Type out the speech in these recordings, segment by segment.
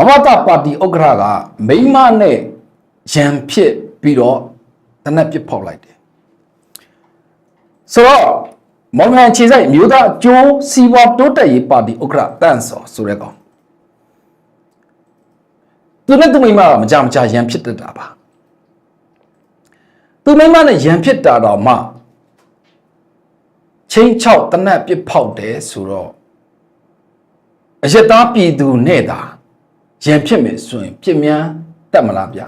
မမတပါတီဥက္ကဋ္ဌကမိမနဲ့ရန်ဖြစ်ပြီးတော့တနက်ပစ်ဖောက်လိုက်တယ်ဆိုတော့မောင်ငံခြေဆိုင်မြို့သားကျိုးစီဝါတိုးတက်ရေးပါတီဥက္ကဋ္ဌတန့်စော်ဆိုတဲ့ကောင်သူနဲ့သူမိမကမကြမကြရန်ဖြစ်တတ်တာပါသူမိမနဲ့ရန်ဖြစ်တာတော့မှချင်းချောက်တနက်ပစ်ဖောက်တယ်ဆိုတော့အယက်သားပြည်သူနဲ့တာ ရန်ဖြစ်မယ်ဆိုရင်ပြစ်များတတ်မလားဗျာ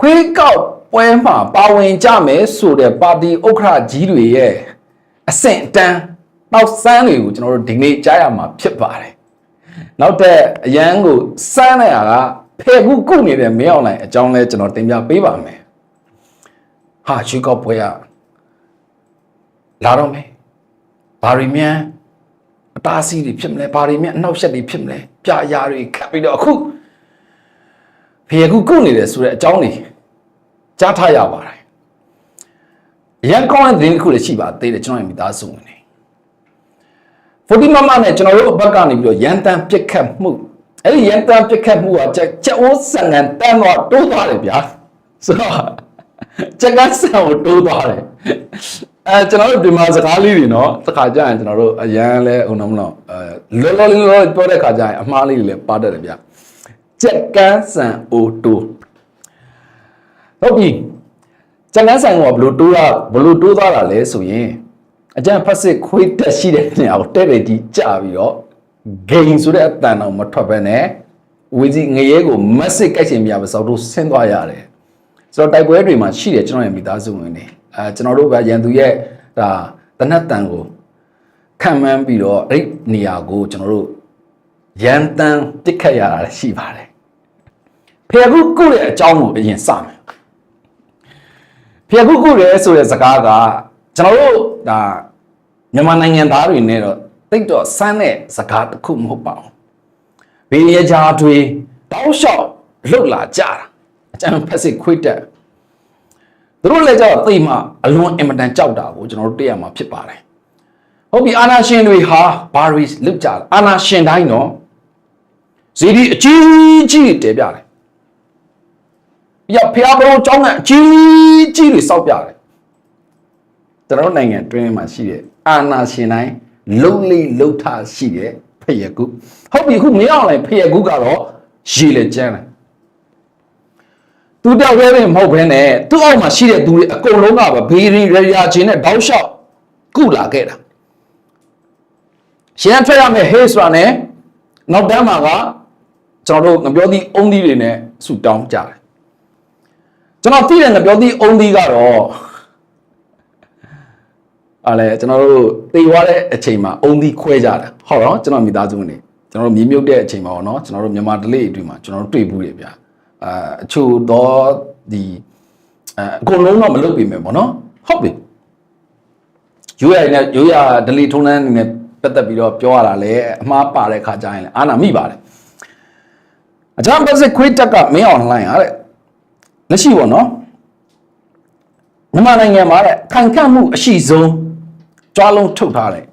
ခွေးကောက်ပွဲမှာပါဝင်ကြမယ်ဆိုတဲ့ပါတီဥက္ကဋ္ဌကြီးတွေရဲ့အဆင့်အတန်းနောက်စမ်းတွေကိုကျွန်တော်တို့ဒီနေ့ကြားရမှာဖြစ်ပါတယ်။နောက်တဲ့အရန်ကိုစမ်းနေရတာ ဖဲခုကုနေတဲ့မင်းအောင်လိုင်းအကြောင်းလဲကျွန်တော်တင်ပြပေးပါမယ်။ဟာရွှေကောက်ပွဲကလာတော့မယ်။ဘာရီမြန်အတားစီးတွေဖြစ်မလဲဘာရီမြန်အနောက်ရှက်တွေဖြစ်မလဲပြာရာတွေခတ်ပြီးတော့အခုဖဲခုကုနေတယ်ဆိုတဲ့အကြောင်းတွေကြားထားရပါတယ်ရန်ကောင်းတဲ့သတင်းတစ်ခုလည်းရှိပါသေးတယ်ကျွန်တော်ရဲ့မိသားစုဝင်တွေဖိုဒီမမနဲ့ကျွန်တော်တို့ဘက်ကနေပြီးတော့ရန်တန်ပြစ်ခတ်မှု အဲ့ဒီရန်တန်ပြစ်ခတ်မှုကချက်ချက်အိုးဆန်ကန်တန်းတော့တိုးသွားတယ်ဗျာဆိုတော့ချက်ကဆန်ကိုတိုးသွားတယ်အဲကျွန်တော်တို့ဒီမှာစကားလေးတွေနော်တစ်ခါကြာရင်ကျွန်တော်တို့အရန်လဲဟိုနော်မလို့အဲလောလောလေးလောပြောတဲ့ခါကြာရင်အမှားလေးတွေလည်းပါတတ်တယ်ဗျာချက်ကန်းဆန်အိုတိုးဟုတ်ပြီကျန်တဲ့ဆိုင်ကဘလို့တိုးတာဘလို့တိုးသွားတာလဲဆိုရင်အကျန်ဖက်စစ်ခွေးတက်ရှိတဲ့နေရာကိုတဲ့တဲ့ကြီးကြပြီးတော့ ဂိမ်းဆိုတဲ့အတန်တော်မထွက်ပဲနဲ့ဝီစီငရဲကိုမက်စစ်ကြိုက်ချင်ပြပါစောက်တို့ဆင်းသွားရတယ်ဆိုတော့တိုက်ပွဲတွေမှာရှိတယ်ကျွန်တော်ရဲ့မိသားစုဝင်တွေအဲကျွန်တော်တို့ကရန်သူရဲ့ဒါတနတ်တန်ကိုခံမှန်းပြီးတော့အဲ့ဒီနေရာကိုကျွန်တော်တို့ရန်တန်တစ်ခတ်ရတာလည်းရှိပါတယ်ဖယ်ခုကုရဲ့အကြောင်းကိုအရင်စမယ်ဖျက်ခုခုရဲဆိုတဲ့စကားကကျွန်တော်တို့ဒါမြန်မာနိုင်ငံသားတွေနဲ့တော့ တိတ်တော့စမ်းတဲ့စကားတစ်ခုမဟုတ်ပါဘူး။ဘေးရကြားတွေတောက်လျှောက်လှုပ်လာကြတာအကျံဖက်စစ်ခွေးတက်သူတို့လည်းကြောက်သိမှအလွန်အင်မတန်ကြောက်တာကိုကျွန်တော်တို့တွေ့ရမှာဖြစ်ပါတယ်။ဟုတ်ပြီအာနာရှင်တွေဟာဘာရီလုတ်ကြတယ်အာနာရှင်တိုင်းတော့ဇီဒီအကြီးကြီးတဲပြတယ်ပြဖျားဘုံကျောင်းကအကြီးကြီးတွေစောက်ပြတယ်ကျွန်တော်တို့နိုင်ငံတွင်းမှာရှိတဲ့အာနာရှင်တိုင်း လုံလိလုံထရှိတဲ့ဖယကုဟုတ်ပြီခုမင်းအောင်လိုက်ဖယကုကတော့ရေလေကျန်းတယ်သူတောက်ရဲပဲမဟုတ်ဘဲနဲ့သူ့အောက်မှာရှိတဲ့သူတွေအကုန်လုံးကပဲဘေးရီရရာချင်းနဲ့တောက်လျှောက်ကုလာခဲ့တာရှင်ထွက်ရမယ်ဟေးဆိုတာနဲ့နောက်တန်းမှာကကျွန်တော်တို့ငပြောသည့်အုံးသီးတွေနဲ့ဆူတောင်းကြတယ်ကျွန်တော်သိတဲ့ငပြောသည့်အုံသီးကတော့ အားလေကျွန်တော်တို့တေသွားတဲ့အချိန်မှာအုံသီးခွဲကြတာဟုတ်တော့ကျွန်တော်မိသားစုဝင်နေကျွန်တော်တို့မြေမြုပ်တဲ့အချိန်မှာပေါ့နော်ကျွန်တော်တို့မြန်မာဒလေးအတွင်းမှာကျွန်တော်တို့တွေ့ဘူးတယ်ဗျာအာအချို့တော့ဒီအအကုန်လုံးတော့မလုပ်ပြီမယ်ပေါ့နော်ဟုတ်ပြီရိုးရနဲ့ရိုးရဒလေးထုံးတန်းနေနဲ့ပတ်သက်ပြီးတော့ပြောရတာလေအမှားပါတဲ့ခါကျရင်လေအာနာမိပါတယ်အကြမ်းပတ်စစ်ခွေးတက်ကမင်းအောင်လှိုင်းဟာတဲ့လက်ရှိပေါ့နော်မြန်မာနိုင်ငံမှာတဲ့ခံခတ်မှုအရှိဆုံး ကြွားလုံးထုတ်ထားတယ်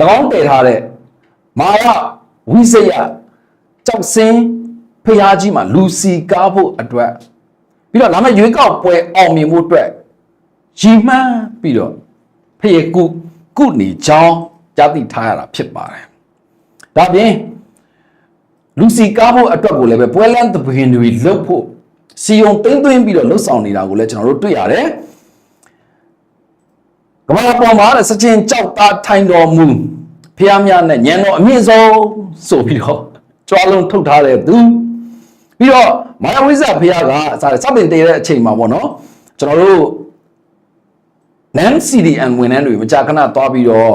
၎င်းတည်ထားတဲ့မာရဝိဇယကြောက်စင်းဖျားကြီးမှာလူစီကားဖို့အတွက်ပြီးတော့လာမယ့်ရွေးကောက်ပွဲအောင်မြင်ဖို့အတွက်ရည်မှန်းပြီးတော့ဖယေကုကုနေချောင်းကြားသိထားရတာဖြစ်ပါတယ်ဒါပြင်လူစီကားဖို့အတွက်ကိုလည်းပဲပွဲလန်းသဘင်တွေလှုပ်ဖို့စီယုံသိမ့်သိမ့်ပြီးတော့လှုပ်ဆောင်နေတာကိုလည်းကျွန်တော်တို့တွေ့ရတယ် ကမ္ဘာပေါ်မှာတဲ့စချင်ကြောက်သားထိုင်တော်မူဖျားများနဲ့ညံတော်အမြင့်ဆုံးဆိုပြီးတော့ကြွားလုံးထုတ်ထားတဲ့သူပြီးတော့မာယဝိဇ္ဇဖျားကစားစပင်တည်တဲ့အချိန်မှာပေါ့နော်ကျွန်တော်တို့ NAN CDN ဝန်ထမ်းတွေမကြာခဏသွားပြီးတော့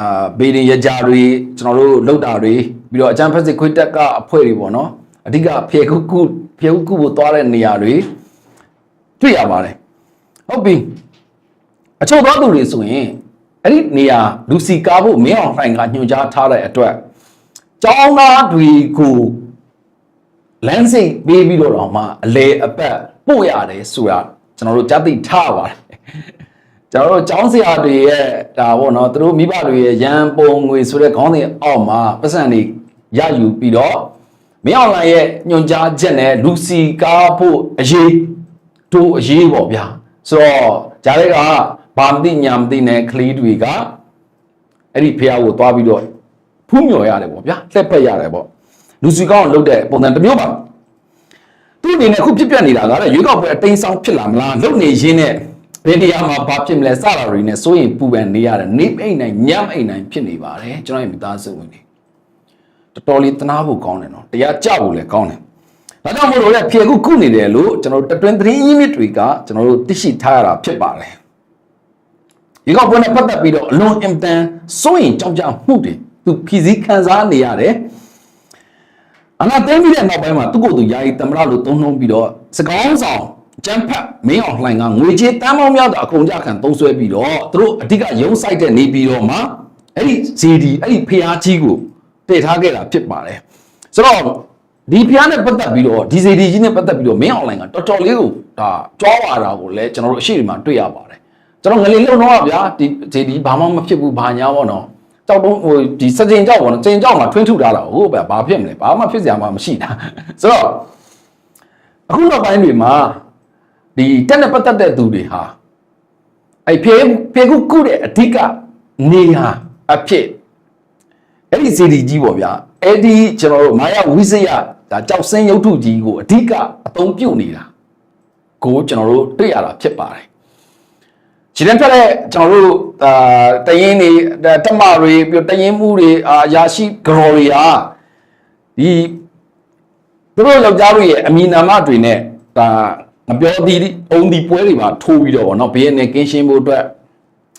အာဘေးရင်ရကြတွေကျွန်တော်တို့လောက်တာတွေပြီးတော့အချမ်းဖက်စစ်ခွေးတက်ကအဖွဲ့တွေပေါ့နော်အဓိကဖေကုကုဖေကုကုကိုသွားတဲ့နေရာတွေတွေ့ရပါတယ်ဟုတ်ပြီ အချို့သောသူတွေဆိုရင်အဲ့ဒီနေရာလူစီကားဖို့မင်းအောင်လှိုင်ကညွှန်ကြားထားတဲ့အတွက်ကျောင်းသားတွေကိုလမ်းစိတ်ပေးပြီးတော့တော့မှအလေအပတ်ပို့ရတယ်ဆိုတာကျွန်တော်တို့ကြားသိထားပါတယ်ကျွန်တော်တို့ចောင်းဆရာတွေရဲ့ဒါပေါ့နော်သူတို့မိဘတွေရဲ့ရန်ပုံငွေဆိုတဲ့ခေါင်းစဉ်အောက်မှာပတ်စံတွေရယူပြီးတော့မင်းအောင်လှိုင်ရဲ့ညွန်ကြားချက်နဲ့လူစီကားဖို့အရေးတို့အရေးပေါ့ဗျာဆိုတော့ဂျားတွေက ဘာမသိညာမသိနဲ့ကလေးတွေကအဲ့ဒီဖះကိုသွားပြီးတော့ဖူးမြော်ရတယ်ပေါ့ဗျာလှက်ဖက်ရတယ်ပေါ့လူစီကောင်းကိုလှုပ်တဲ့ပုံစံတစ်မျိုးပါသူ့အနေနဲ့အခုဖြစ်ပြနေတာကလည်းရွေးကောက်ပွဲအတိမ်ဆောင်ဖြစ်လာမလားလုံနေရင်းနဲ့ဘယ်တရားမှာဘာဖြစ်မလဲစတာတွေနဲ့စိုးရင်ပူပန်နေရတယ်နေအိမ်နိုင်ညမ်းအိမ်နိုင်ဖြစ်နေပါတယ်ကျွန်တော်ရဲ့မိသားစုဝင်တွေတော်တော်လေးတနာဖို့ကောင်းတယ်နော်တရားကြဖို့လည်းကောင်းတယ်ဒါကြောင့်မို့လို့လည်းဖြေခုခုနေတယ်လို့ကျွန်တော်တို့တတွင်သတင်းရင်းမြစ်တွေကကျွန်တော်တို့သိရှိထားရတာဖြစ်ပါတယ် ဒီကောက်ပွဲနဲ့ပတ်သက်ပြီးတော့အလွန်အင်တန်စိုးရင်ကြောက်ကြမှုတွေသူဖြည့်စည်းခံစားနေရတယ်အနာသိမ်းပြီးတဲ့နောက်ပိုင်းမှာသူ့ကိုယ်သူယာယီတမရလို့သုံးနှုံးပြီးတော့စကောင်းဆောင်ကျန်းဖတ်မင်းအောင်လှိုင်ကငွေကြေးတန်းပေါင်းများစွာအကုန်ကြခံသုံးဆွဲပြီးတော့သူတို့အဓိကရုံးဆိုင်တဲ့နေပြီးတော့မှအဲ့ဒီဇီဒီအဲ့ဒီဖျားကြီးကိုတည်ထားခဲ့တာဖြစ်ပါတယ်ဆိုတော့ဒီဖျားနဲ့ပတ်သက်ပြီးတော့ဒီဇီဒီကြီးနဲ့ပတ်သက်ပြီးတော့မင်းအောင်လှိုင်ကတော်တော်လေးကိုဒါကြွားလာတာကိုလည်းကျွန်တော်တို့အရှိဒီမှာတွေ့ရပါတယ် ကျွန်တော်ငလင်လုံတော့ဗျာဒီဇီဒီဘာမှမဖြစ်ဘူးဘာညာပေါ့နော်ကြောက်တော့ဟိုဒီစကြင်ကြောက်ပေါ့နော်စကြင်ကြောက်မှာထွင်းထုထားတာဟုတ်ဗျာဘာဖြစ်မလဲဘာမှဖြစ်စရာမှမရှိတာဆိုတော့အခုနောက်ပိုင်းတွေမှာဒီတက်နဲ့ပတ်သက်တဲ့သူတွေဟာအဲ့ဖေဖေကုကုတဲ့အဓိကနေဟာအဖြစ်အဲ့ဒီစီဒီကြီးပေါ့ဗျာအဲ့ဒီကျွန်တော်တို့မာယာဝိစယဒါကြောက်စင်းရုပ်ထုကြီးကိုအဓိကအသုံးပြုနေတာကိုကျွန်တော်တို့တွေ့ရတာဖြစ်ပါတယ် ခြေတန်းထွက်တဲ့ကျွန်တော်တို့အာတရင်တွေတက်မတွေပြီးတရင်မှုတွေအာရာရှိဂရော်တွေဟာဒီသူတို့ယောက်ျားတို့ရဲ့အမီနာမတွေနဲ့ဒါမပြောသည်အုံဒီပွဲတွေမှာထိုးပြီးတော့ဗောနော်ဘေးနဲ့ကင်းရှင်းဖို့အတွက်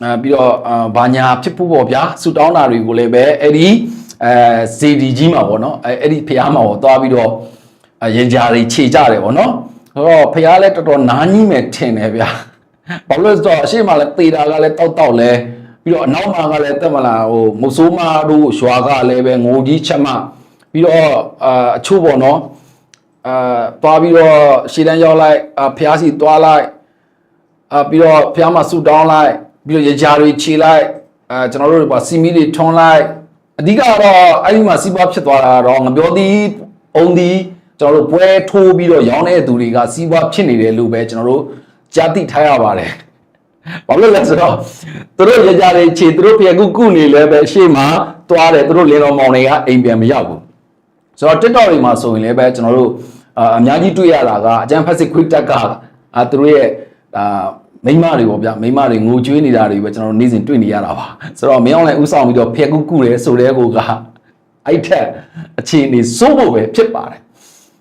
အာပြီးတော့အာဘာညာဖြစ်ဖို့ပေါ့ဗျာဆူတောင်းတာတွေကိုလည်းပဲအဲ့ဒီအဲစီဒီကြီးမှာပေါ့နော်အဲအဲ့ဒီဖះမှာပေါ့သွားပြီးတော့ရင်ကြားတွေခြေကြတယ်ပေါ့နော်ဆိုတော့ဖះလည်းတော်တော်နားကြီးမယ်ထင်တယ်ဗျာ ဘာလို့လဲဆိုတော့အရှိမလည်းသေတာကလည်းတောက်တောက်လဲပြီးတော့အနောက်မှာကလည်းတက်မလားဟိုမဆိုးမတို့ရွာကလည်းပဲငိုကြီးချက်မပြီးတော့အာအချို့ပေါ့နော်အာသွားပြီးတော့ရှေ့တန်းရောက်လိုက်အာဖျားစီသွားလိုက်အာပြီးတော့ဖျားမှာဆူတောင်းလိုက်ပြီးတော့ရကြာတွေခြေလိုက်အာကျွန်တော်တို့ကစီမီတွေထွန်းလိုက်အဓိကတော့အဲ့ဒီမှာစီးပွားဖြစ်သွားတာတော့ငပြောသည်အုံသည်ကျွန်တော်တို့ပွဲထိုးပြီးတော့ရောင်းတဲ့သူတွေကစီးပွားဖြစ်နေတယ်လို့ပဲကျွန်တော်တို့ ကြားသိထားရပါတယ်ဘာလို့လဲဆိုတော့သူတို့ရကြတဲ့ခြေသူတို့ပြန်ကုကုနေလဲပဲရှေ့မှာသွားတယ်သူတို့လင်းတော်မောင်တွေကအိမ်ပြန်မရောက်ဘူးဆိုတော့ TikTok တွေမှာဆိုရင်လည်းပဲကျွန်တော်တို့အာအများကြီးတွေ့ရတာကအကျန်းဖက်စစ် quick tag ကအာသူတို့ရဲ့အာမိမတွေပေါ့ဗျာမိမတွေငိုကြွေးနေတာတွေပဲကျွန်တော်တို့နေ့စဉ်တွေ့နေရတာပါဆိုတော့မင်းအောင်လည်းဥဆောင်ပြီးတော့ဖျက်ကုကုတယ်ဆိုတဲ့ကိုကအဲ့ထက်အခြေအနေစိုးဖို့ပဲဖြစ်ပါတယ်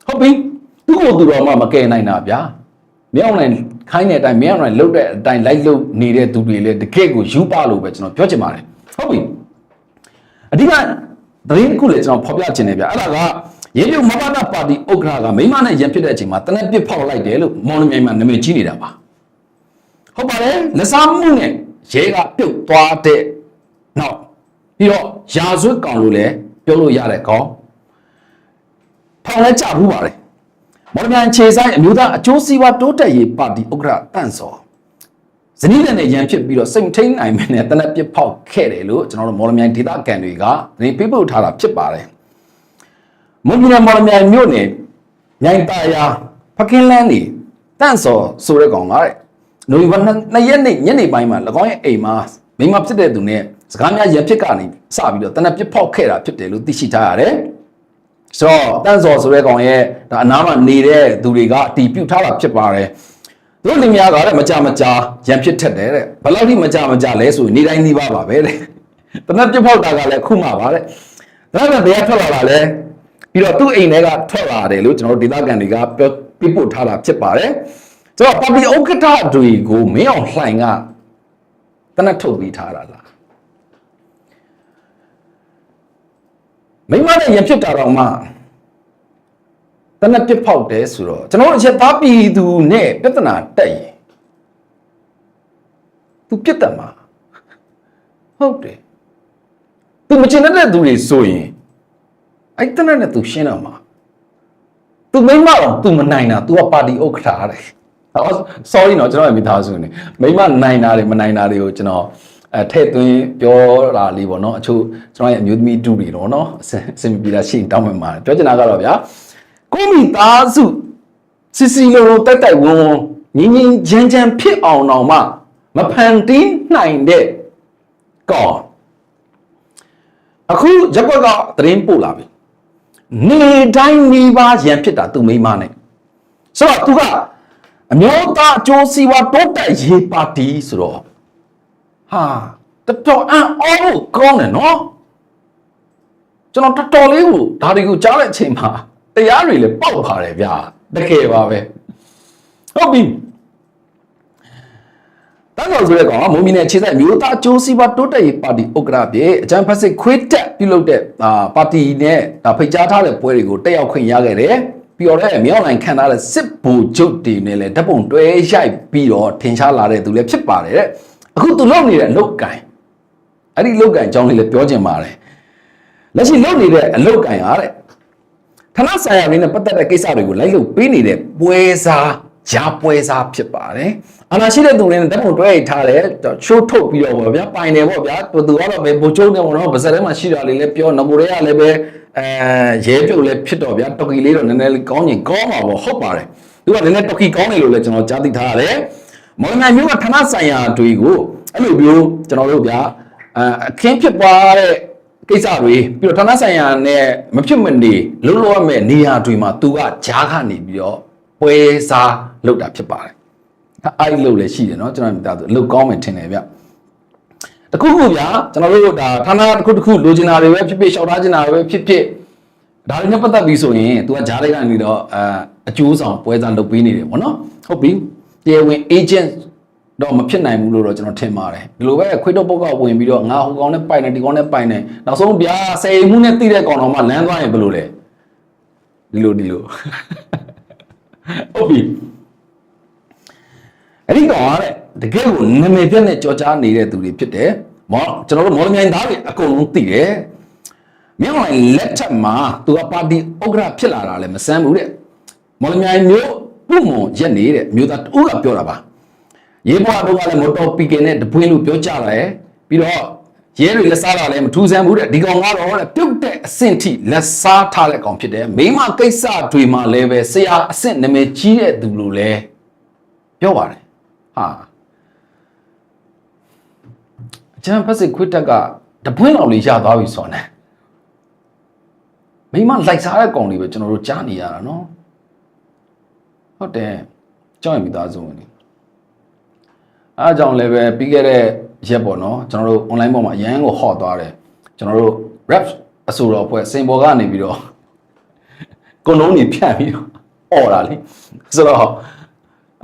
ဟုတ်ပြီသူ့ကိုသူတော်မှမကယ်နိုင်တာဗျာမင်းအောင်လည်း ခိုင်းတဲ့အတိုင်းမင်းအောင်လည်းလှုပ်တဲ့အတိုင်းလိုက်လှုပ်နေတဲ့သူတွေလည်းတကယ့်ကိုယူပါလို့ပဲကျွန်တော်ပြောချင်ပါတယ်ဟုတ်ပြီအဓိကသတင်းတစ်ခုလည်းကျွန်တော်ဖော်ပြချင်တယ်ဗျအဲ့ဒါကရေပြုတ်မဘာသာပါတီဥက္ကဋ္ဌကမိမနဲ့ရန်ဖြစ်တဲ့အချိန်မှာတနက်ပစ်ဖောက်လိုက်တယ်လို့မော်လမြိုင်မှာနာမည်ကြီးနေတာပါဟုတ်ပါတယ်လက်စားမှုနဲ့ရဲကပြုတ်သွားတဲ့နောက်ပြီးတော့ရာဇဝတ်ကောင်လို့လည်းပြောလို့ရတဲ့ကောင်ထောင်လဲကြဘူးပါတယ် မော်လမြိုင်ခြေဆိုင်အမျိုးသားအကျိုးစီးပွားတိုးတက်ရေးပါတီဥက္ကဋ္ဌတန့်စော်ဇနီးနဲ့ရန်ဖြစ်ပြီးတော့စိတ်မထိန်နိုင်မနဲ့တနက်ပစ်ဖောက်ခဲ့တယ်လို့ကျွန်တော်တို့မော်လမြိုင်ဒေသခံတွေကသတင်းပေးပို့ထားတာဖြစ်ပါတယ်မွန်ပြည်နယ်မော်လမြိုင်မြို့နယ်မြိုင်တာယာဖကင်းလန်းနေတန့်စော်ဆိုတဲ့ကောင်ကတဲ့နိုဝင်ဘာ2ရက်နေ့ညနေပိုင်းမှာ၎င်းရဲ့အိမ်မှာမိမဖြစ်တဲ့သူနဲ့စကားများရန်ဖြစ်ကနေစပြီးတော့တနက်ပစ်ဖောက်ခဲ့တာဖြစ်တယ်လို့သိရှိထားရတယ် ဆိုတော့တန့်စော်ဆိုတဲ့ကောင်ရဲ့ဒါအနားမှာနေတဲ့သူတွေကအတီးပြုတ်ထားတာဖြစ်ပါတယ်သူတို့လင်မယားကလည်းမကြမကြရန်ဖြစ်ထက်တယ်တဲ့ဘယ်လောက်ထိမကြမကြလဲဆိုရင်နေတိုင်းနေပါပါပဲတဲ့တနက်ပြစ်ဖောက်တာကလည်းခုမှပါတဲ့ဒါပေမဲ့ဘယ်ကထွက်လာတာလဲပြီးတော့သူ့အိမ်ထဲကထွက်လာတယ်လို့ကျွန်တော်တို့ဒေသခံတွေကပြောပြပို့ထားတာဖြစ်ပါတယ်ဆိုတော့ပါတီဥက္ကဋ္ဌတွေကိုမင်းအောင်လှိုင်ကတနက်ထုတ်ပြီးထားတာလား မိမနဲ့ရန်ဖြစ်တာတော့မှတနက်ပြစ်ဖောက်တယ်ဆိုတော့ကျွန်တော်တို့အချက်သားပြည်သူနဲ့ပြဿနာတက်ရင်သူပြစ်တယ်မှာဟုတ်တယ်သူမချင်တဲ့သူတွေဆိုရင်အဲ့တနက်နဲ့သူရှင်းတော့မှာသူမိမတော့ तू မနိုင်တာ तू ကပါတီဥက္ကဋ္ဌတဲ့ဟော sorry နော်ကျွန်တော်ရဲ့မိသားစုနေမိမနိုင်တာတွေမနိုင်တာတွေကိုကျွန်တော် အဲထည့်သွင်းပြောတာလေးပေါ့နော်အချို့ကျွန်တော်ရဲ့အမျိုးသမီးတူတွေတော့နော်အစင်အစင်မပြေတာရှိရင်တောင်းမှမှာပြောချင်တာကတော့ဗျာကိုမိသားစုစီစီလိုလိုတက်တက်ဝုံဝုံငင်းငင်းချမ်းချမ်းဖြစ်အောင်တော့မှမဖန်တီးနိုင်တဲ့ကောအခုရက်ကွက်ကသတင်းပို့လာပြီနေတိုင်းနေပါရန်ဖြစ်တာသူမိမနဲ့ဆိုတော့ तू ကအမျိုးသားအကျိုးစီးပွားတိုးတက်ရေးပါတီဆိုတော့ ဟာတော်တော်အံ့ဩဖို့ကောင်းတယ်နော်ကျွန်တော်တော်တော်လေးကိုဒါတွေကိုကြားတဲ့အချိန်မှာတရားတွေလည်းပေါက်ပါတယ်ဗျာတကယ်ပါပဲဟုတ်ပြီတန်းတော်ဆိုတဲ့ကောင်ကမုံမီနဲ့ခြေဆိုင်မျိုးသားကျိုးစီးပွားတိုးတက်ရေးပါတီဥက္ကဋ္ဌပြေအကြံဖက်စစ်ခွေးတက်ပြုလုပ်တဲ့အာပါတီနဲ့ဒါဖိတ်ကြားထားတဲ့ပွဲတွေကိုတက်ရောက်ခွင့်ရခဲ့တယ်ပြီးတော့လည်းမြောက်နိုင်ခံထားတဲ့စစ်ဘူချုပ်တွေနဲ့လည်းဓပုံတွဲရိုက်ပြီးတော့ထင်ရှားလာတဲ့သူလည်းဖြစ်ပါတယ်တဲ့ အခုသူလုပ်နေတဲ့အလုတ်ကင်အဲ့ဒီလုတ်ကင်အကြောင်းလေးလည်းပြောချင်ပါတယ်လက်ရှိလုပ်နေတဲ့အလုတ်ကင်ဟာတဲ့ဌာနဆိုင်ရာတွေနဲ့ပတ်သက်တဲ့ကိစ္စတွေကိုလိုက်လုပ်ပေးနေတဲ့ပွဲစားဂျာပွဲစားဖြစ်ပါတယ်။အာနာရှိတဲ့သူတွေနဲ့တက်ဖို့တွဲထားတယ်ချိုးထုတ်ပြီးတော့ဗောဗျာပိုင်တယ်ဗောဗျာသူကတော့ပဲဘိုးချုံနေပေါ့နော်ဗစက်ထဲမှာရှိတာလေးလည်းပြောငကိုတွေကလည်းပဲအဲရဲပြုတ်လည်းဖြစ်တော့ဗျာတော်ကီလေးတော့နည်းနည်းလေးကောင်းရင်ကောင်းပါဗောဟုတ်ပါတယ်။သူကလည်းနည်းနည်းတော်ကီကောင်းတယ်လို့လည်းကျွန်တော်ကြားသိထားရတယ်။ မော်လမြိုင်မျိုးကဌာနဆိုင်ရာတွေကိုအဲ့လိုမျိုးကျွန်တော်တို့ဗျာအဲအခင်းဖြစ်ပွားတဲ့ကိစ္စတွေပြီးတော့ဌာနဆိုင်ရာနဲ့မဖြစ်မနေလုံးလုံးရမယ့်နေရာတွေမှာသူကဂျားကနေပြီးတော့ပွဲစားလုပ်တာဖြစ်ပါတယ်။အဲ့ဒီလုပ်လည်းရှိတယ်เนาะကျွန်တော်မိသားစုလုပ်ကောင်းမယ်ထင်တယ်ဗျ။တခုခုဗျာကျွန်တော်တို့ဒါဌာနတစ်ခုတစ်ခုလိုချင်တာတွေပဲဖြစ်ဖြစ်ရှောက်ထားချင်တာတွေပဲဖြစ်ဖြစ်ဒါတွေနဲ့ပတ်သက်ပြီးဆိုရင်သူကဂျားတွေကနေတော့အာအကျိုးဆောင်ပွဲစားလုပ်ပေးနေတယ်ဗောနော်။ဟုတ်ပြီ။ တရားဝင် agent တော့မဖြစ်နိုင်ဘူးလို့တော့ကျွန်တော်ထင်ပါတယ်ဒီလိုပဲခွေးတော့ပုတ်ကဝင်ပြီးတော့ငါဟိုကောင်နဲ့ပိုင်နေဒီကောင်နဲ့ပိုင်နေနောက်ဆုံးဗျာဆယ်မှုနဲ့တိတဲ့ကောင်တော်မှလမ်းသွားရင်ဘယ်လိုလဲဒီလိုဒီလိုဟုတ်ပြီအဲ့ဒီကောင်ကတဲ့တကယ်ကိုနာမည်ပြတ်နဲ့ကြော်ကြားနေတဲ့သူတွေဖြစ်တယ်မောကျွန်တော်တို့မော်လမြိုင်သားတွေအကုန်လုံးသိတယ်မြောက်လိုက်လက်ထက်မှာသူကပါတီဥက္ကဋ္ဌဖြစ်လာတာလည်းမဆန်းဘူးတဲ့မော်လမြိုင်မျိုး ပုံမရက်နေတဲ့မျိုးသားတူကပြောတာပါရေဘွားတို့ကလည်းမော်တော်ပီကင်နဲ့တပွင်းလို့ပြောကြတယ်ပြီးတော့ရဲတွေလက်စားတာလည်းမထူးဆန်းဘူးတဲ့ဒီကောင်ကတော့တဲ့ပြုတ်တဲ့အဆင့်ထိလက်စားထားတဲ့ကောင်ဖြစ်တယ်မိမကိစ္စတွေမှာလည်းပဲဆရာအဆင့်နာမည်ကြီးတဲ့သူလို့လည်းပြောပါတယ်ဟာအကျန်းဖက်စစ်ခွတ်တက်ကတပွင်းလောက်လေးရသွားပြီဆိုတော့မိမလိုက်စားတဲ့ကောင်တွေပဲကျွန်တော်တို့ကြားနေရတာနော် ဟုတ်တယ်ကြောက်ရင်မိသားစုဝင်နေအားကြောင့်လည်းပဲပြီးခဲ့တဲ့ရက်ပေါ့နော်ကျွန်တော်တို့ online ပေါ်မှာအရန်ကိုဟော့သွားတယ်ကျွန်တော်တို့ rap အဆိုတော်ဖွဲ့စင်ပေါ်ကနေပြီးတော့ကိုလုံးနေဖြတ်ပြီးတော့អော်တာလေဆိုတော့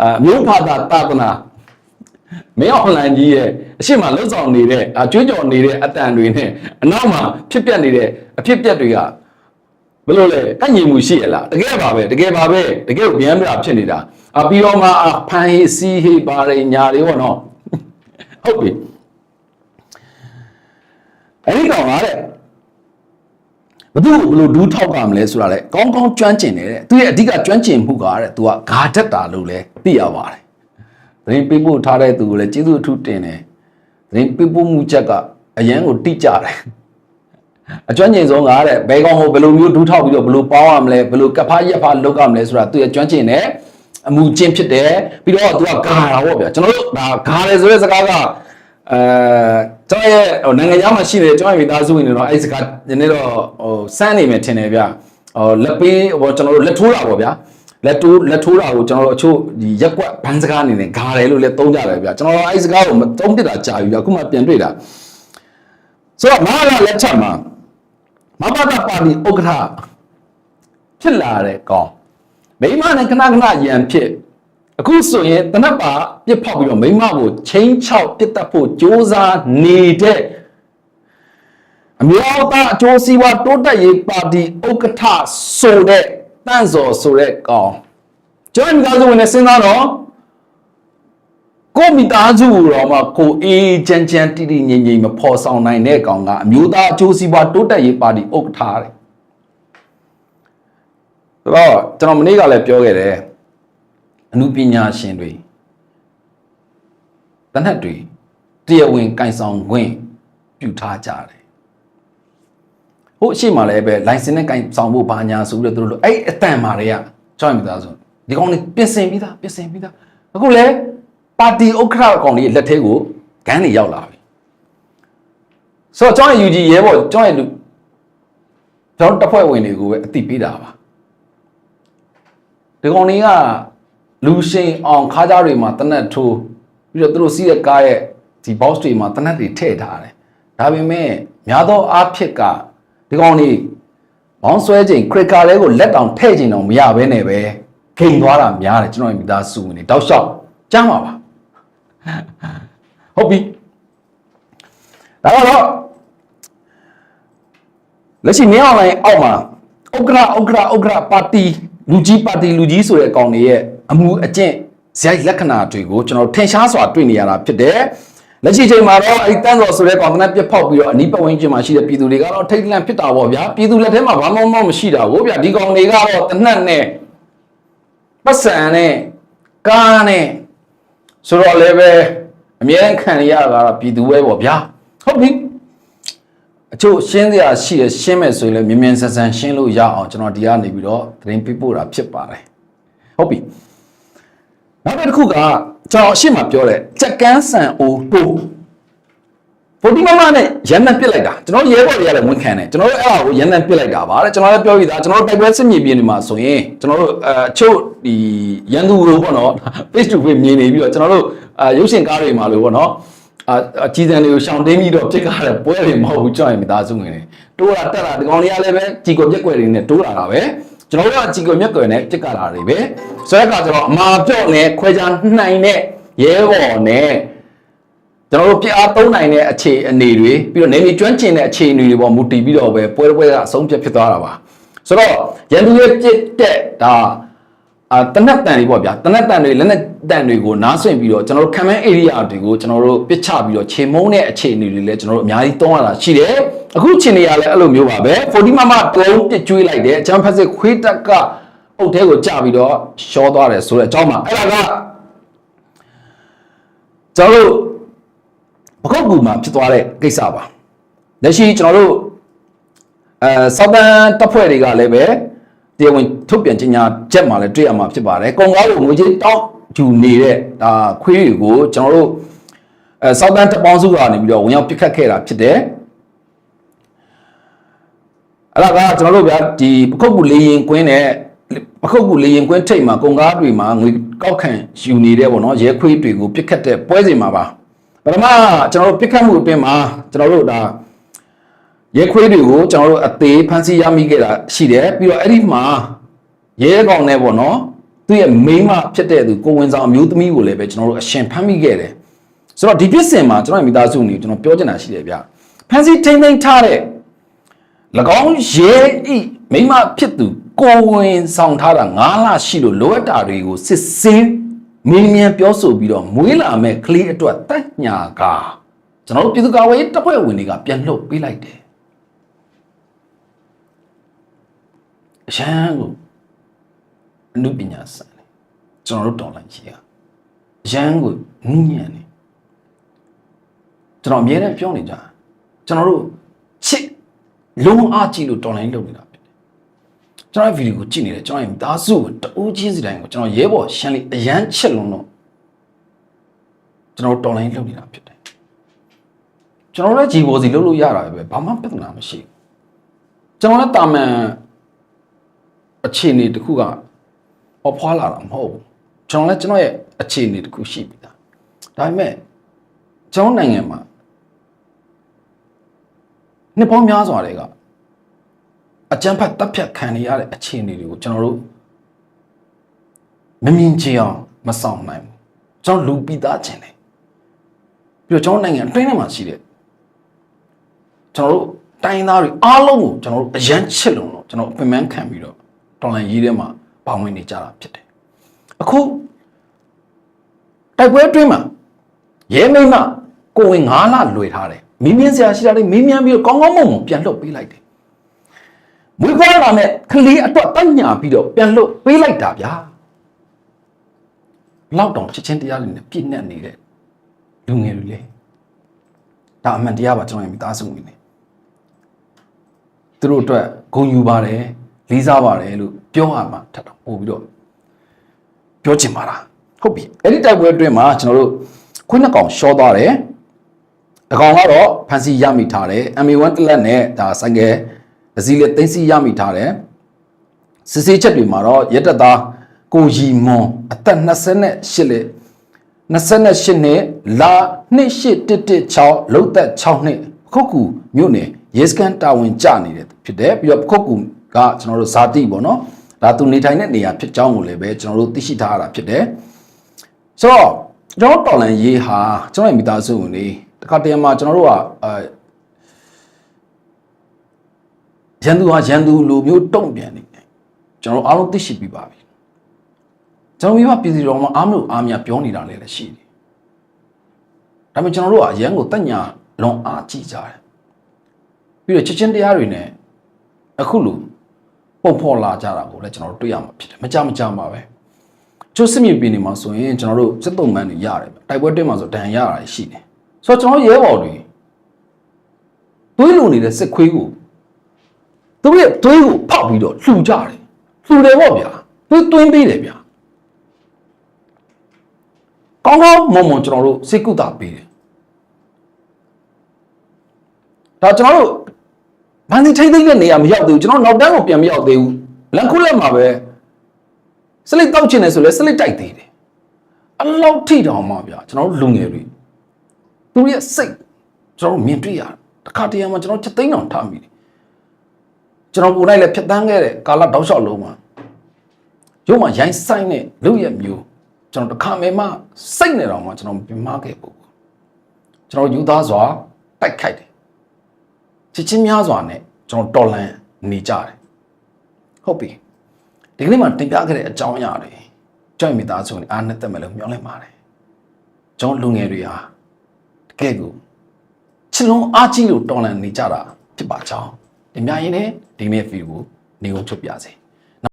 အာမြို့ဖာတာတာသနာမင်း online ကြီးရဲ့အရှိမလှုပ်ဆောင်နေတဲ့အကျွေးကြော်နေတဲ့အတန်တွေနဲ့အနောက်မှာဖြစ်ပျက်နေတဲ့အဖြစ်ပျက်တွေက ဘယ်လိုလဲကန့်ညီမှုရှိရလားတကယ်ပါပဲတကယ်ပါပဲတကယ်ဗျမ်းပြဖြစ်နေတာအပြီးတော့မှအဖန်ဟေးစီးဟေးပါရညာတွေပေါ့နော်ဟုတ်ပြီအဲ့ဒီကောင်ကတဲ့ဘသူ့ကိုဘယ်လိုဒူးထောက်ကမလဲဆိုတာလေကောင်းကောင်းကျွမ်းကျင်တယ်တဲ့သူရဲ့အဓိကကျွမ်းကျင်မှုကတဲ့သူကဂါတက်တာလို့လဲသိရပါတယ်သတင်းပေးပို့ထားတဲ့သူကိုလည်းကျေးဇူးအထူးတင်တယ်သတင်းပေးပို့မှုချက်ကအရန်ကိုတိကျတယ် အကျွမ်းကျင်ဆုံးကတဲ့ဘယ်ကောင်ကိုဘယ်လိုမျိုးဒူးထောက်ပြီးတော့ဘယ်လိုပေါင်းရမလဲဘယ်လိုကပ်ဖားရက်ဖားလုပ်ရမလဲဆိုတာသူရဲ့ကျွမ်းကျင်တယ်အမှုချင်းဖြစ်တယ်ပြီးတော့သူကဂါတာပေါ့ဗျာကျွန်တော်တို့ဒါဂါတယ်ဆိုတဲ့စကားကအဲကျွန်တော်ရဲ့ဟိုနိုင်ငံသားမှာရှိနေတဲ့ကျွန်တော်ရဲ့မိသားစုဝင်တွေတော့အဲ့ဒီစကားနည်းနည်းတော့ဟိုစမ်းနေမယ်ထင်တယ်ဗျဟိုလက်ပေးဟိုကျွန်တော်တို့လက်ထိုးတာပေါ့ဗျာလက်တိုးလက်ထိုးတာကိုကျွန်တော်တို့အချို့ဒီရက်ကွက်ဘန်းစကားအနေနဲ့ဂါတယ်လို့လည်းသုံးကြတယ်ဗျကျွန်တော်အဲ့ဒီစကားကိုမသုံးပြတာကြာပြီဗျအခုမှပြန်တွေ့တာဆိုတော့မဟာလာလက်ချက်မှာ မဘာသာပါတီဥက္ကဋ္ဌဖြစ်လာတဲ့ကောင်မိမနဲ့ခဏခဏရန်ဖြစ်အခုဆိုရင်တနတ်ပါပြစ်ဖောက်ပြီးတော့မိမကိုချင်းချောက်ပြစ်တတ်ဖို့ကြိုးစားနေတဲ့အမျိုးသားအကျိုးစီးပွားတိုးတက်ရေးပါတီဥက္ကဋ္ဌဆိုတဲ့တန့်စော်ဆိုတဲ့ကောင်ကျွန်တော်မိသားစုဝင်နဲ့စဉ်းစားတော့ ကိုမိသားစုတော်မှာကိုအေးချမ်းချမ်းတိတိငြိမ်ငြိမ်မဖော်ဆောင်နိုင်တဲ့ကောင်ကအမျိုးသားအကျိုးစီးပွားတိုးတက်ရေးပါတီဥက္ကဋ္ဌတဲ့ဆိုတော့ကျွန်တော်မနေ့ကလည်းပြောခဲ့တယ်အမှုပညာရှင်တွေတနက်တွေတရားဝင်ကင်ဆောင်ခွင့်ပြုထားကြတယ်ဟိုအရှိမှလည်းပဲ license နဲ့ကင်ဆောင်ဖို့ဘာညာဆိုပြီးတော့သူတို့လို့အဲ့အတန်မာတွေကကြောက်မိသားဆိုဒီကောင်တွေပြင်ဆင်ပြီးသားပြင်ဆင်ပြီးသားအခုလည်း ပါတီဥက္ကဋ္ဌကောင်တွေလက်ထဲကိုဂန်းတွေရောက်လာပြီဆိုတော့ကျွန်တော် UG ရဲဘော်ကျွန်တော်ရဲ့လူကျွန်တော်တပ်ဖွဲ့ဝင်တွေကိုပဲအတိပေးတာပါဒီကောင်တွေကလူရှိန်အောင်ခါးကြားတွေမှာတနက်ထိုးပြီးတော့သူတို့စီးတဲ့ကားရဲ့ဒီ box တွေမှာတနက်တွေထည့်ထားတယ်ဒါပေမဲ့များသောအားဖြင့်ကဒီကောင်တွေဘောင်းဆွဲချိန်ခရစ်ကာလေးကိုလက်တောင်ထည့်ချိန်တော့မရဘဲနဲ့ပဲဂိမ်သွားတာများတယ်ကျွန်တော်ရဲ့မိသားစုဝင်တွေတောက်လျှောက်ကြားမှာပါ ဟုတ်ပြီဒါကတော့လက်ရှိနေအွန်လိုင်းအောက်မှာဥက္ကရာဥက္ကရာဥက္ကရာပါတီလူကြီးပါတီလူကြီးဆိုတဲ့အကောင်တွေရဲ့အမှုအကျင့်ဇယိုက်လက္ခဏာတွေကိုကျွန်တော်ထင်ရှားစွာတွေ့နေရတာဖြစ်တယ်လက်ရှိချိန်မှာတော့အဲဒီတန်းစော်ဆိုတဲ့ကောင်ကနပြက်ဖောက်ပြီးတော့အနီးပတ်ဝန်းကျင်မှာရှိတဲ့ပြည်သူတွေကတော့ထိတ်လန့်ဖြစ်တာပေါ့ဗျာပြည်သူလက်ထဲမှာဘာမှမမရှိတာကိုဗျာဒီကောင်တွေကတော့တနတ်နဲ့ပတ်စံနဲ့ကားနဲ့ ဆိုတော့လည်းပဲအမြဲတမ်းခံရတာကတော့ပြည်သူပဲပေါ့ဗျာဟုတ်ပြီအချို့ရှင်းစရာရှိရရှင်းမယ်ဆိုရင်လည်းမြင်မြင်ဆန်ဆန်ရှင်းလို့ရအောင်ကျွန်တော်ဒီကနေပြီးတော့သတင်းပေးပို့တာဖြစ်ပါတယ်ဟုတ်ပြီနောက်တစ်ခုကကျွန်တော်အရှိမပြောတဲ့ကြက်ကန်းဆန်အိုတိုး ပိုဒီမမနဲ့ရန်နံပစ်လိုက်တာကျွန်တော်ရဲဘော်တွေကလည်းဝန်ခံတယ်ကျွန်တော်တို့အဲ့ဒါကိုရန်နံပစ်လိုက်တာပါတဲ့ကျွန်တော်လည်းပြောပြီးသားကျွန်တော်တို့တိုက်ပွဲစစ်မြေပြင်တွေမှာဆိုရင်ကျွန်တော်တို့အချို့ဒီရန်သူတို့ပေါ့နော် face to face မြင်နေပြီးတော့ကျွန်တော်တို့အရုပ်ရှင်ကားတွေမှာလို့ပေါ့နော်အာအကြီးစံတွေကိုရှောင်တင်းပြီးတော့ပြစ်ကားတဲ့ပွဲတွေမဟုတ်ဘူးကြောက်ရင်မိသားစုဝင်တွေတိုးလာတက်လာဒီကောင်တွေကလည်းပဲជីကိုပြက်ွယ်တွေနဲ့တိုးလာတာပဲကျွန်တော်တို့ကជីကိုမြက်ွယ်နဲ့ပြစ်ကားလာတွေပဲဆိုတော့ကကျွန်တော်အမာပြော့နဲ့ခွဲခြားနိုင်တဲ့ရဲဘော်နဲ့ ကျွန်တော်တို့ပြအားသုံးနိုင်တဲ့အခြေအနေတွေပြီးတော့နေမီကျွမ်းကျင်တဲ့အခြေအနေတွေပေါ်မူတည်ပြီးတော့ပဲပွဲပွဲကအဆုံးဖြတ်ဖြစ်သွားတာပါဆိုတော့ရန်သူရဲ့ပြစ်တဲ့ဒါအာတနက်တန်တွေပေါ့ဗျာတနက်တန်တွေလက်နက်တန်တွေကိုနားဆွင့်ပြီးတော့ကျွန်တော်တို့ခံမန်း area တွေကိုကျွန်တော်တို့ပစ်ချပြီးတော့ခြေမုံတဲ့အခြေအနေတွေလည်းကျွန်တော်တို့အများကြီးသုံးရတာရှိတယ်အခုခြေနေရလဲအဲ့လိုမျိုးပါပဲ40မမတုံးပစ်ကျွေးလိုက်တယ်ချမ်ဖက်စစ်ခွေးတက်ကအုတ်ထဲကိုကြပြီးတော့ရှောသွားတယ်ဆိုတဲ့အကြောင်းပါအဲ့ဒါကကျွန်တော်တို့ပ ခုတ်ကူမှာဖြစ်သွားတဲ့ကိစ္စပါလက်ရှိကျွန်တော်တို့အဲစောက်တန်တပ်ဖွဲ့တွေကလည်းပဲတရားဝင်ထုတ်ပြန်ကြေညာချက်မှာလည်းတွေ့ရမှာဖြစ်ပါတယ်။ကွန်ကားကိုငွေကြေးတောက်ယူနေတဲ့ဒါခွေးတွေကိုကျွန်တော်တို့အဲစောက်တန်တပ်ပေါင်းစုကနေပြီးတော့ဝင်ရောက်ပစ်ခတ်ခဲ့တာဖြစ်တယ်။အဲ့ဒါကကျွန်တော်တို့ဗျာဒီပခုတ်ကူလေရင်ကွင်းနဲ့ပခုတ်ကူလေရင်ကွင်းထိတ်မှာကွန်ကားတွေမှာငွေကောက်ခံယူနေတဲ့ပေါ့နော်ရဲခွေးတွေကိုပစ်ခတ်တဲ့ပွဲစဉ်မှာပါ ပထမကျွန်တော်တို့ပစ်ခတ်မှုအတွင်းမှာကျွန်တော်တို့ဒါရဲခွေးတွေကိုကျွန်တော်တို့အသေးဖမ်းဆီးရမိခဲ့တာရှိတယ်ပြီးတော့အဲ့ဒီမှာရဲကောင်နဲ့ပေါ့နော်သူ့ရဲ့မိန်းမဖြစ်တဲ့သူကိုဝင်ဆောင်အမျိုးသမီးကိုလည်းပဲကျွန်တော်တို့အရှင်ဖမ်းမိခဲ့တယ်ဆိုတော့ဒီပြစ်စင်မှာကျွန်တော်မိသားစုနေကျွန်တော်ပြောချင်တာရှိတယ်ဗျဖမ်းဆီးထိမ့်သိမ်းထားတဲ့၎င်းရဲဤမိန်းမဖြစ်သူကိုဝင်ဆောင်ထားတာ9လရှိလို့လိုအပ်တာတွေကိုစစ်ဆေး မင်းမြန်ပြောဆိုပြီးတော့မွေးလာမဲ့ကလေးအတွက်တက်ညာကကျွန်တော်တို့ပြည်သူ့ကာကွယ်ရေးတပ်ဖွဲ့ဝင်တွေကပြန်လှုပ်ပေးလိုက်တယ်အရန်ကိုအမှုပညာစံတယ်ကျွန်တော်တို့တော်လိုက်ကြီးကအရန်ကိုနူးညံ့နေကျွန်တော်အမြဲတမ်းပြောနေကြကျွန်တော်တို့ချစ်လုံးအားကြည့်လို့တော်လိုင်းလုပ်နေတာဖြစ်တယ် ကျွန်တော်ဗီဒီယိုကိုကြည့်နေတယ်ကျွန်တော်ရဲ့သားစုကိုတူးချင်းစီတိုင်းကိုကျွန်တော်ရဲဘော်ရှမ်းလေးအရန်ချစ်လုံးတော့ကျွန်တော်တော်လိုင်းလုပ်နေတာဖြစ်တယ်ကျွန်တော်လည်းဂျီဘော်စီလုပ်လို့ရတာပဲဘာမှပြဿနာမရှိဘူးကျွန်တော်လည်းတာမန်အခြေအနေတစ်ခုကပေါ်ဖွာလာတာမဟုတ်ဘူးကျွန်တော်လည်းကျွန်တော်ရဲ့အခြေအနေတစ်ခုရှိပြီသားဒါပေမဲ့ကျွန်တော်နိုင်ငံမှာနှစ်ပေါင်းများစွာတွေက အကြမ်းဖက်တပ်ဖြတ်ခံရတဲ့အခြေအနေတွေကိုကျွန်တော်တို့မမြင်ချင်အောင်မဆောင်နိုင်ဘူးကျွန်တော်လူပြီးသားခြင်းတယ်ပြီးတော့ကျွန်တော်နိုင်ငံအတွင်းထဲမှာရှိတဲ့ကျွန်တော်တို့တိုင်းသားတွေအားလုံးကိုကျွန်တော်တို့အရန်ချစ်လုံးတော့ကျွန်တော်ပြင်ပန်းခံပြီးတော့တော်လန်ရေးထဲမှာပါဝင်နေကြတာဖြစ်တယ်အခုတိုက်ပွဲအတွင်းမှာရဲမိမကိုဝင်9လလွယ်ထားတယ်မင်းမြန်းဆရာရှိတာတွေမင်းမြန်းပြီးတော့ကောင်းကောင်းမွန်မွန်ပြန်လှုပ်ပေးလိုက်တယ် မွေးဖွားလာတဲ့ကလေးအတွက်တညာပြီးတော့ပြန်လို့ပေးလိုက်တာဗျာလောက်တောင်ချက်ချင်းတရားတွေနဲ့ပြည့်နှက်နေတဲ့လူငယ်တွေလေဒါအမှန်တရားပါကျွန်တော်ရဲ့မိသားစုဝင်နေသူတို့အတွက်ဂုဏ်ယူပါတယ်လေးစားပါတယ်လို့ပြောရမှာထပ်တော့ပို့ပြီးတော့ပြောချင်ပါလားဟုတ်ပြီအဲ့ဒီတိုက်ပွဲအတွင်းမှာကျွန်တော်တို့ခွင်းနှစ်ကောင်ရှော့သွားတယ်အကောင်ကတော့ဖန်စီရမိထားတယ် MA1 တလက်နဲ့ဒါဆိုင်ကယ် ဒစီလက်သိမ်းစီရမိထားတယ်စစ်ဆေးချက်တွေမှာတော့ရက်တက်သားကိုရီမွန်အသက်28လက်28နှစ်လာ28116လုံသက်6နှစ်ခုတ်ကူမြို့နယ်ရေစကန်တာဝန်ကျနေတဲ့ဖြစ်တယ်ပြီးတော့ခုတ်ကူကကျွန်တော်တို့ဇာတိပေါ့နော်ဒါသူနေထိုင်တဲ့နေရာဖြစ်ကြောင်းကိုလည်းပဲကျွန်တော်တို့သိရှိထားရတာဖြစ်တယ်ဆိုတော့ကျွန်တော်တော်လန်ရေးဟာကျွန်တော်ရဲ့မိသားစုဝင်တွေတခါတည်းမှာကျွန်တော်တို့ကအဲ ရန်သူဟာရန်သူလိုမျိုးတုံ့ပြန်နေတယ်ကျွန်တော်တို့အားလုံးသိရှိပြီးပါပြီကျွန်တော်မိဘပြည်စီတော်မှာအားမလို့အားများပြောနေတာလည်းရှိတယ်ဒါပေမဲ့ကျွန်တော်တို့ကအရန်ကိုတက်ညာလွန်အားကြည့်ကြတယ်ပြီးတော့ချက်ချင်းတရားတွေနဲ့အခုလိုပုံဖော်လာကြတာကိုလည်းကျွန်တော်တို့တွေ့ရမှာဖြစ်တယ်မကြမကြမှာပဲကျိုးစစ်မြေပြင်နေမှာဆိုရင်ကျွန်တော်တို့စစ်တုံးမှန်းတွေရတယ်တိုက်ပွဲတွင်းမှာဆိုဒဏ်ရတာရှိတယ်ဆိုတော့ကျွန်တော်ရဲဘော်တွေတွေးလုံနေတဲ့စစ်ခွေးကို သူတို့ရဲ့တွေးကိုဖောက်ပြီးတော့လှူကြတယ်လှူတယ်ပေါ့ဗျာသူတွင်းပေးတယ်ဗျာကောင်းကောင်းမွန်မွန်ကျွန်တော်တို့စိတ်ကုသပေးတယ်ဒါကျွန်တော်တို့ဘာနေထိမ့်သိမ့်တဲ့နေရာမရောက်သေးဘူးကျွန်တော်နောက်တန်းကိုပြန်မရောက်သေးဘူးလန်ခုလက်မှာပဲစလိတ်တောက်ချင်တယ်ဆိုလဲစလိတ်တိုက်သေးတယ်အလောက်ထိတောင်မှဗျာကျွန်တော်တို့လူငယ်တွေသူရဲ့စိတ်ကျွန်တော်တို့မြင်တွေ့ရတယ်တစ်ခါတည်းမှာကျွန်တော်ချက်သိမ်းအောင်ထားမိတယ် ကျွန်တော်ကိုယ်တိုင်လည်းဖြတ်တန်းခဲ့တဲ့ကာလတောက်လျှောက်လုံးမှာရုံးမှာရိုင်းဆိုင်တဲ့လူရဲ့မျိုးကျွန်တော်တစ်ခါမှမစိတ်နေတော့မှကျွန်တော်ပြမခဲ့ဘူးကျွန်တော်ယူသားစွာတိုက်ခိုက်တယ်ချစ်ချင်းများစွာနဲ့ကျွန်တော်တော်လန်နေကြတယ်ဟုတ်ပြီဒီကနေ့မှာတင်ပြခဲ့တဲ့အကြောင်းအရာတွေကြောက်မိသားစုနဲ့အားနဲ့တက်မယ်လို့မျှော်လင့်ပါတယ်ကျွန်တော်လူငယ်တွေဟာတကယ်ကိုချစ်လုံးအားကြီးလို့တော်လန်နေကြတာဖြစ်ပါကြောင်း ဒီများရင်လည်းဒီနေ့ဗီဒီယိုကိုနေုံချုပ်ပြစေ